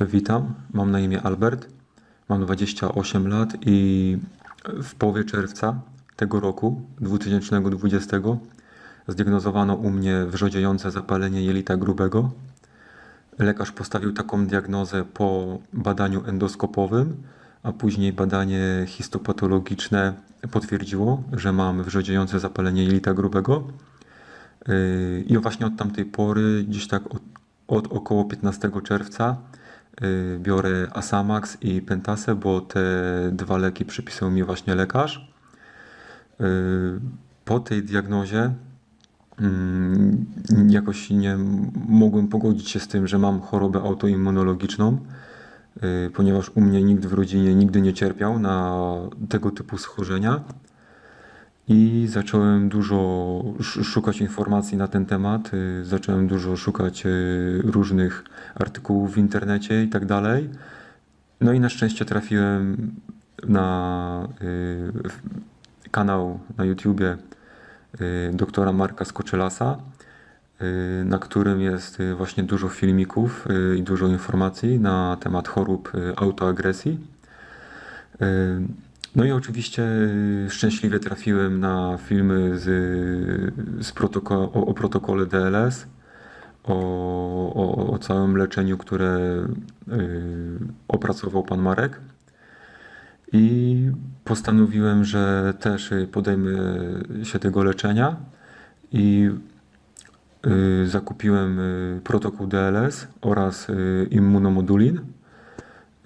Witam, mam na imię Albert, mam 28 lat i w połowie czerwca tego roku 2020 zdiagnozowano u mnie wrzodziejące zapalenie jelita grubego. Lekarz postawił taką diagnozę po badaniu endoskopowym, a później badanie histopatologiczne potwierdziło, że mam wrzodziejące zapalenie jelita grubego. Yy, I właśnie od tamtej pory, gdzieś tak od, od około 15 czerwca, biorę Asamax i Pentasę, bo te dwa leki przypisał mi właśnie lekarz. Yy, Po tej diagnozie mm, jakoś nie mogłem pogodzić się z tym, że mam chorobę autoimmunologiczną, yy, ponieważ u mnie nikt w rodzinie nigdy nie cierpiał na tego typu schorzenia. I zacząłem dużo sz- szukać informacji na ten temat. y, Zacząłem dużo szukać y, różnych artykułów w internecie i tak dalej. No i na szczęście trafiłem na y, kanał na YouTubie doktora Marka Skoczylasa, y, na którym jest właśnie dużo filmików i dużo informacji na temat chorób autoagresji. Y, No i oczywiście y, szczęśliwie trafiłem na filmy z, z protoko- o, o protokole DLS, o, o, o całym leczeniu, które y, opracował pan Marek. I postanowiłem, że też y, podejmę się tego leczenia i y, zakupiłem y, protokół DLS oraz y, immunomodulin.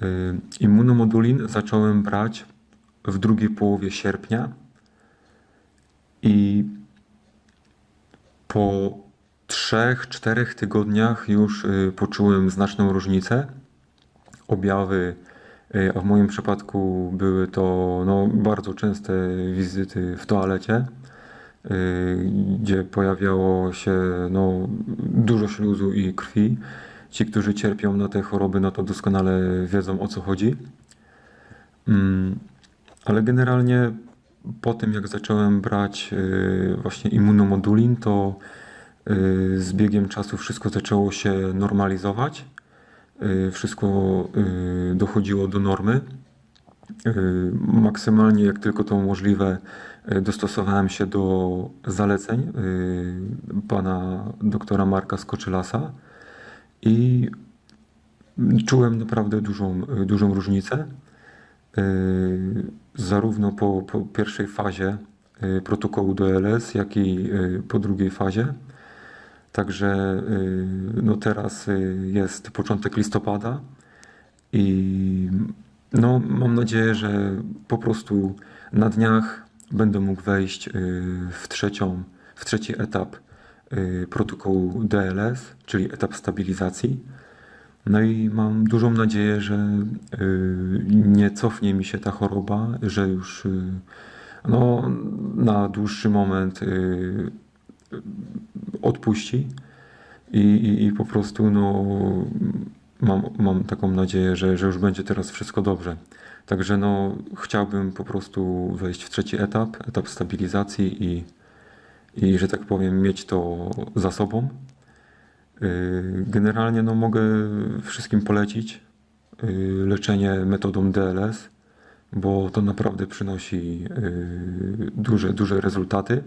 Y, Immunomodulin zacząłem brać w drugiej połowie sierpnia i po trzech, czterech tygodniach już y, poczułem znaczną różnicę. Objawy, y, a w moim przypadku były to no, bardzo częste wizyty w toalecie, y, gdzie pojawiało się no, dużo śluzu i krwi. Ci, którzy cierpią na te choroby, no to doskonale wiedzą o co chodzi. Mm, ale generalnie po tym, jak zacząłem brać y, właśnie immunomodulin, to y, z biegiem czasu wszystko zaczęło się normalizować. Y, Wszystko dochodziło do normy. Maksymalnie jak tylko to możliwe, dostosowałem się do zaleceń pana doktora Marka Skoczylasa i czułem naprawdę dużą, dużą różnicę. Y, zarówno po, po pierwszej fazie y, protokołu DLS, jak i y, po drugiej fazie. Także no teraz jest początek listopada i no, mam nadzieję, że po prostu na dniach będę mógł wejść w, trzecią, w trzeci etap protokołu DLS, czyli etap stabilizacji. No i mam dużą nadzieję, że y, nie cofnie mi się ta choroba, że już y, no, na dłuższy moment y, odpuści i, i, i po prostu no, mam, mam taką nadzieję, że, że już będzie teraz wszystko dobrze. Także no, chciałbym po prostu wejść w trzeci etap, etap stabilizacji i, i że tak powiem, mieć to za sobą. Y, Generalnie no, mogę wszystkim polecić y, leczenie metodą DLS, bo to naprawdę przynosi y, duże, duże rezultaty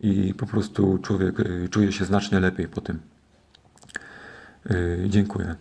i po prostu człowiek czuje się znacznie lepiej po tym. Dziękuję.